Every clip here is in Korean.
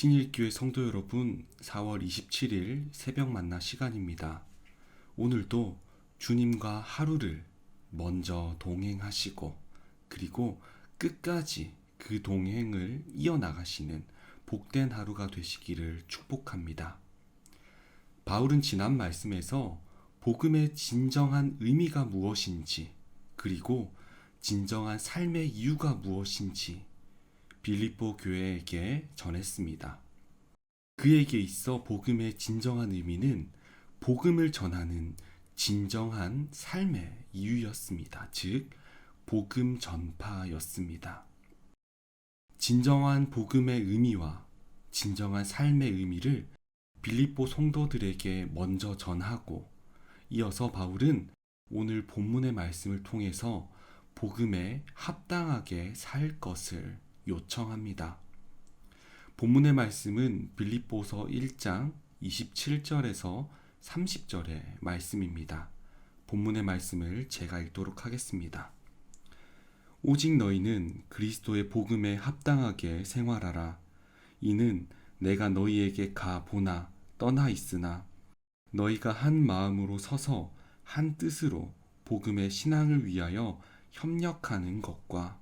신일교회 성도 여러분, 4월 27일 새벽 만나 시간입니다. 오늘도 주님과 하루를 먼저 동행하시고, 그리고 끝까지 그 동행을 이어나가시는 복된 하루가 되시기를 축복합니다. 바울은 지난 말씀에서 복음의 진정한 의미가 무엇인지, 그리고 진정한 삶의 이유가 무엇인지 빌립보 교회에게 전했습니다. 그에게 있어 복음의 진정한 의미는 복음을 전하는 진정한 삶의 이유였습니다. 즉, 복음 전파였습니다. 진정한 복음의 의미와 진정한 삶의 의미를 빌립보 성도들에게 먼저 전하고 이어서 바울은 오늘 본문의 말씀을 통해서 복음에 합당하게 살 것을 요청합니다. 본문의 말씀은 빌립보서 1장 27절에서 30절의 말씀입니다. 본문의 말씀을 제가 읽도록 하겠습니다. 오직 너희는 그리스도의 복음에 합당하게 생활하라. 이는 내가 너희에게 가 보나 떠나 있으나 너희가 한 마음으로 서서 한 뜻으로 복음의 신앙을 위하여 협력하는 것과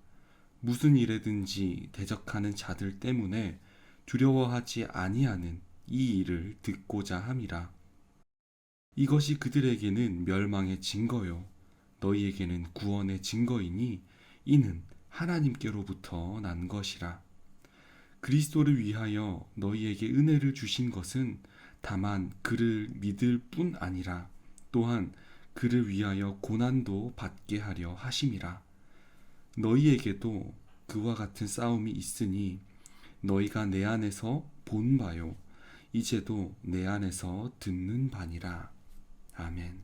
무슨 일에든지 대적하는 자들 때문에 두려워하지 아니하는 이 일을 듣고자 함이라. 이것이 그들에게는 멸망의 증거요 너희에게는 구원의 증거이니 이는 하나님께로부터 난 것이라. 그리스도를 위하여 너희에게 은혜를 주신 것은 다만 그를 믿을 뿐 아니라 또한 그를 위하여 고난도 받게 하려 하심이라. 너희에게도 그와 같은 싸움이 있으니 너희가 내 안에서 본 바요. 이제도 내 안에서 듣는 바니라. 아멘.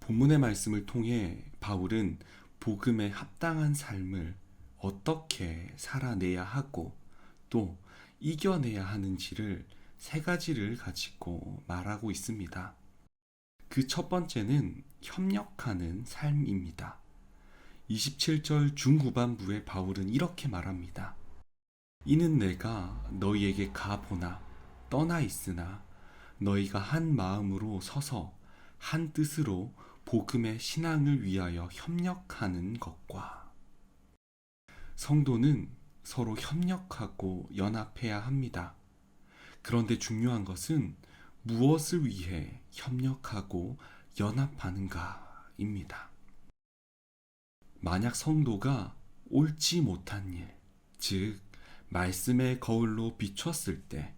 본문의 말씀을 통해 바울은 복음에 합당한 삶을 어떻게 살아내야 하고 또 이겨내야 하는지를 세 가지를 가지고 말하고 있습니다. 그 첫 번째는 협력하는 삶입니다. 27절 중후반부에 바울은 이렇게 말합니다. 이는 내가 너희에게 가보나 떠나 있으나 너희가 한 마음으로 서서 한 뜻으로 복음의 신앙을 위하여 협력하는 것과 성도는 서로 협력하고 연합해야 합니다. 그런데 중요한 것은 무엇을 위해 협력하고 연합하는가입니다. 만약 성도가 옳지 못한 일, 즉, 말씀의 거울로 비췄을 때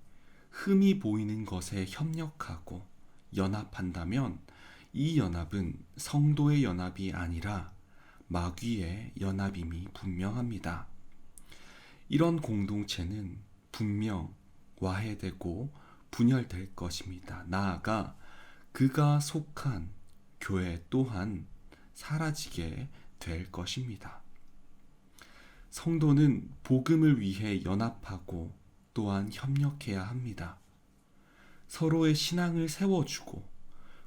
흠이 보이는 것에 협력하고 연합한다면 이 연합은 성도의 연합이 아니라 마귀의 연합임이 분명합니다. 이런 공동체는 분명 와해되고 분열될 것입니다. 나아가 그가 속한 교회 또한 사라지게 될 것입니다. 성도는 복음을 위해 연합하고 또한 협력해야 합니다. 서로의 신앙을 세워주고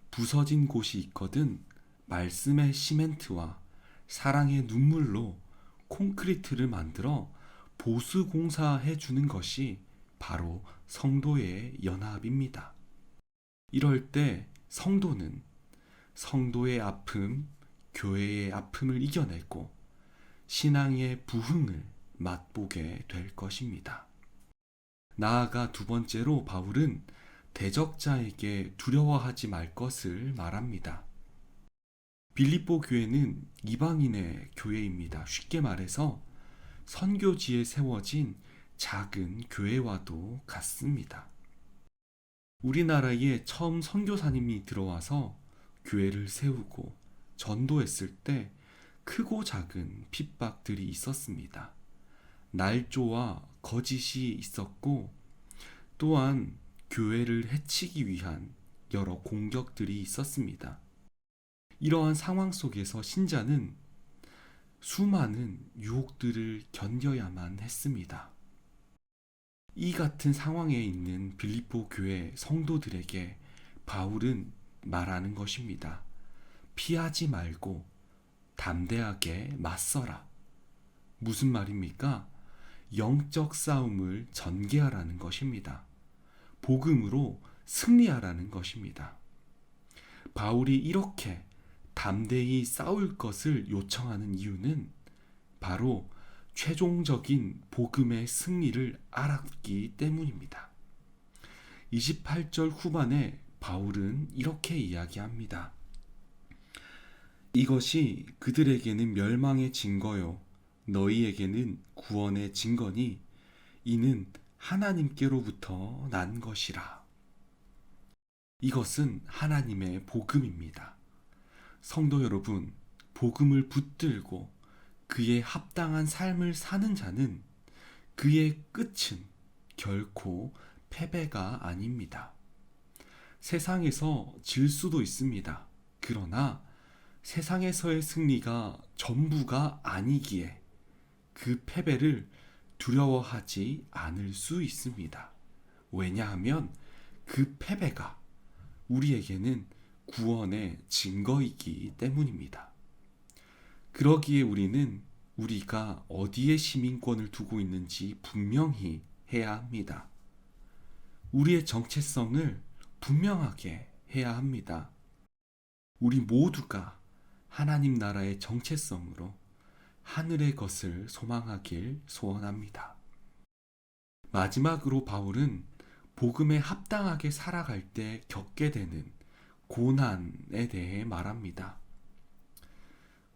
부서진 곳이 있거든 말씀의 시멘트와 사랑의 눈물로 콘크리트를 만들어 보수 공사해 주는 것이 바로 성도의 연합입니다. 이럴 때 성도는 성도의 아픔, 교회의 아픔을 이겨내고 신앙의 부흥을 맛보게 될 것입니다. 나아가 두 번째로 바울은 대적자에게 두려워하지 말 것을 말합니다. 빌립보 교회는 이방인의 교회입니다. 쉽게 말해서 선교지에 세워진 작은 교회와도 같습니다. 우리나라에 처음 선교사님이 들어와서 교회를 세우고 전도했을 때 크고 작은 핍박들이 있었습니다. 날조와 거짓이 있었고 또한 교회를 해치기 위한 여러 공격들이 있었습니다. 이러한 상황 속에서 신자는 수많은 유혹들을 견뎌야만 했습니다. 이 같은 상황에 있는 빌립보 교회 성도들에게 바울은 말하는 것입니다. 피하지 말고 담대하게 맞서라. 무슨 말입니까? 영적 싸움을 전개하라는 것입니다. 복음으로 승리하라는 것입니다. 바울이 이렇게 담대히 싸울 것을 요청하는 이유는 바로 최종적인 복음의 승리를 알았기 때문입니다. 28절 후반에 바울은 이렇게 이야기합니다. 이것이 그들에게는 멸망의 증거요 너희에게는 구원의 증거니 이는 하나님께로부터 난 것이라. 이것은 하나님의 복음입니다. 성도 여러분, 복음을 붙들고 그의 합당한 삶을 사는 자는 그의 끝은 결코 패배가 아닙니다. 세상에서 질 수도 있습니다. 그러나 세상에서의 승리가 전부가 아니기에 그 패배를 두려워하지 않을 수 있습니다. 왜냐하면 그 패배가 우리에게는 구원의 증거이기 때문입니다. 그러기에 우리는 우리가 어디에 시민권을 두고 있는지 분명히 해야 합니다. 우리의 정체성을 분명하게 해야 합니다. 우리 모두가 하나님 나라의 정체성으로 하늘의 것을 소망하길 소원합니다. 마지막으로 바울은 복음에 합당하게 살아갈 때 겪게 되는 고난에 대해 말합니다.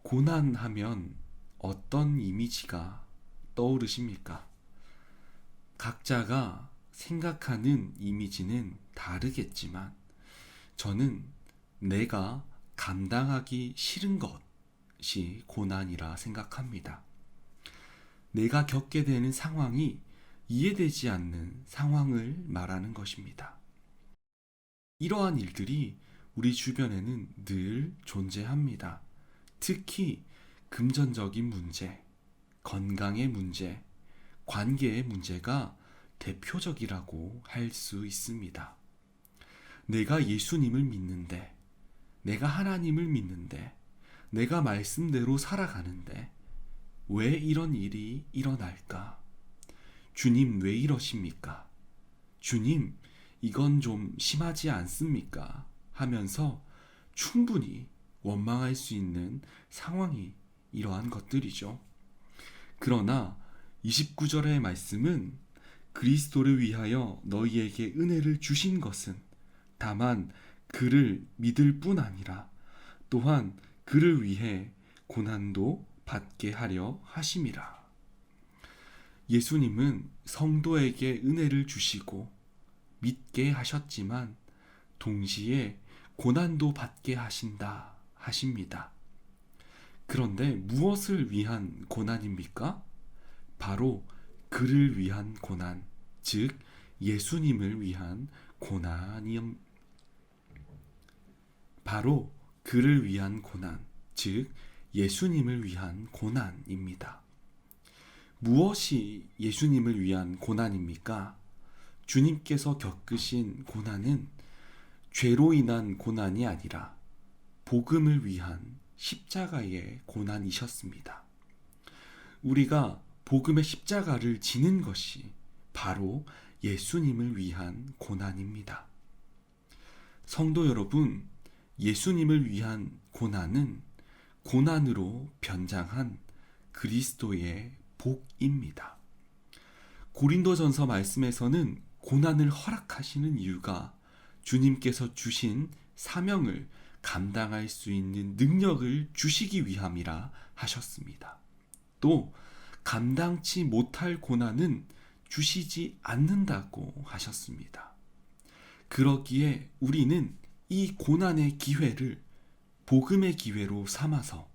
고난하면 어떤 이미지가 떠오르십니까? 각자가 생각하는 이미지는 다르겠지만 저는 내가 감당하기 싫은 것이 고난이라 생각합니다. 내가 겪게 되는 상황이 이해되지 않는 상황을 말하는 것입니다. 이러한 일들이 우리 주변에는 늘 존재합니다. 특히 금전적인 문제, 건강의 문제, 관계의 문제가 대표적이라고 할 수 있습니다. 내가 예수님을 믿는데, 내가 하나님을 믿는데, 내가 말씀대로 살아가는데, 왜 이런 일이 일어날까? 주님 왜 이러십니까? 주님, 이건 좀 심하지 않습니까? 하면서 충분히 원망할 수 있는 상황이 이러한 것들이죠. 그러나 29절의 말씀은 그리스도를 위하여 너희에게 은혜를 주신 것은 다만 그를 믿을 뿐 아니라 또한 그를 위해 고난도 받게 하려 하심이라. 예수님은 성도에게 은혜를 주시고 믿게 하셨지만 동시에 고난도 받게 하신다 하십니다. 그런데 무엇을 위한 고난입니까? 바로 그를 위한 고난, 즉 예수님을 위한 고난이요. 바로 그를 위한 고난, 즉 예수님을 위한 고난입니다. 무엇이 예수님을 위한 고난입니까? 주님께서 겪으신 고난은 죄로 인한 고난이 아니라 복음을 위한 십자가의 고난이셨습니다. 우리가 복음의 십자가를 지는 것이 바로 예수님을 위한 고난입니다. 성도 여러분, 예수님을 위한 고난은 고난으로 변장한 그리스도의 복입니다. 고린도전서 말씀에서는 고난을 허락하시는 이유가 주님께서 주신 사명을 감당할 수 있는 능력을 주시기 위함이라 하셨습니다. 또 감당치 못할 고난은 주시지 않는다고 하셨습니다. 그러기에 우리는 이 고난의 기회를 복음의 기회로 삼아서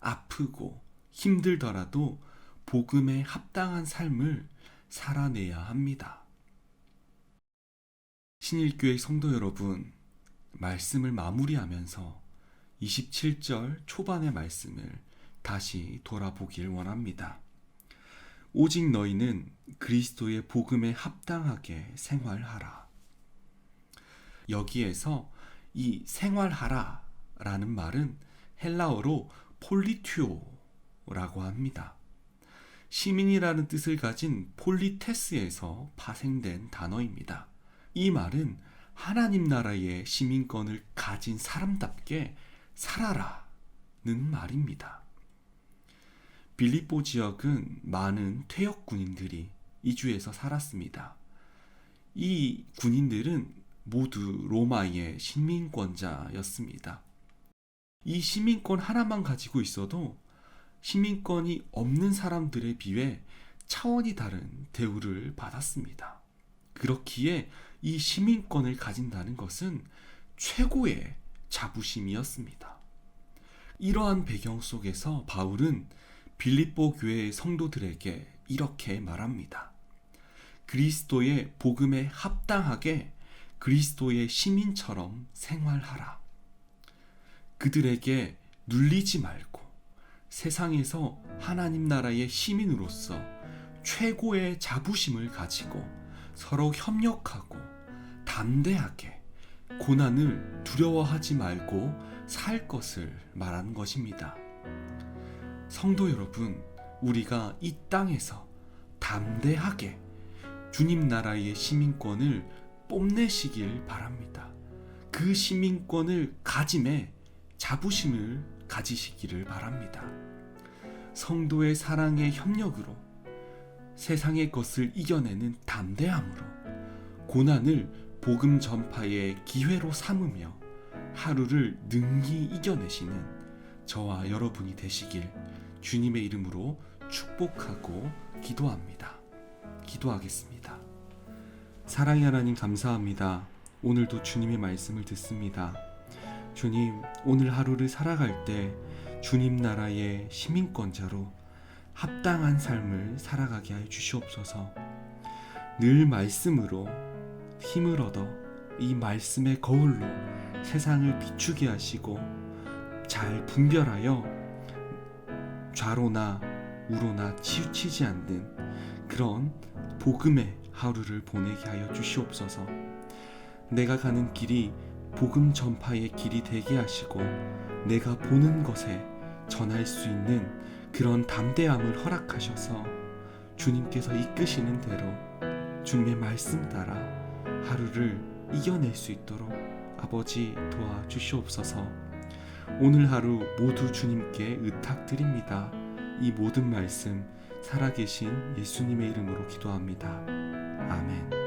아프고 힘들더라도 복음에 합당한 삶을 살아내야 합니다. 신일교회 성도 여러분, 말씀을 마무리하면서 27절 초반의 말씀을 다시 돌아보길 원합니다. 오직 너희는 그리스도의 복음에 합당하게 생활하라. 여기에서 이 생활하라 라는 말은 헬라어로 폴리튜오라고 합니다. 시민이라는 뜻을 가진 폴리테스에서 파생된 단어입니다. 이 말은 하나님 나라의 시민권을 가진 사람답게 살아라는 말입니다. 빌립보 지역은 많은 퇴역 군인들이 이주해서 살았습니다. 이 군인들은 모두 로마의 시민권자였습니다. 이 시민권 하나만 가지고 있어도 시민권이 없는 사람들에 비해 차원이 다른 대우를 받았습니다. 그렇기에 이 시민권을 가진다는 것은 최고의 자부심이었습니다. 이러한 배경 속에서 바울은 빌립보 교회의 성도들에게 이렇게 말합니다. 그리스도의 복음에 합당하게 그리스도의 시민처럼 생활하라. 그들에게 눌리지 말고 세상에서 하나님 나라의 시민으로서 최고의 자부심을 가지고 서로 협력하고 담대하게 고난을 두려워하지 말고 살 것을 말하는 것입니다. 성도 여러분, 우리가 이 땅에서 담대하게 주님 나라의 시민권을 뽐내시길 바랍니다. 그 시민권을 가짐에 자부심을 가지시기를 바랍니다. 성도의 사랑의 협력으로 세상의 것을 이겨내는 담대함으로 고난을 복음 전파의 기회로 삼으며 하루를 능히 이겨내시는 저와 여러분이 되시길 주님의 이름으로 축복하고 기도합니다. 기도하겠습니다. 사랑의 하나님 감사합니다. 오늘도 주님의 말씀을 듣습니다. 주님, 오늘 하루를 살아갈 때 주님 나라의 시민권자로 합당한 삶을 살아가게 하여 주시옵소서. 늘 말씀으로 힘을 얻어 이 말씀의 거울로 세상을 비추게 하시고 잘 분별하여 좌로나 우로나 치우치지 않는 그런 복음의 하루를 보내게 하여 주시옵소서. 내가 가는 길이 복음 전파의 길이 되게 하시고 내가 보는 것에 전할 수 있는 그런 담대함을 허락하셔서 주님께서 이끄시는 대로 주님의 말씀 따라 하루를 이겨낼 수 있도록 아버지 도와 주시옵소서. 오늘 하루 모두 주님께 의탁드립니다. 이 모든 말씀 살아계신 예수님의 이름으로 기도합니다. 아멘.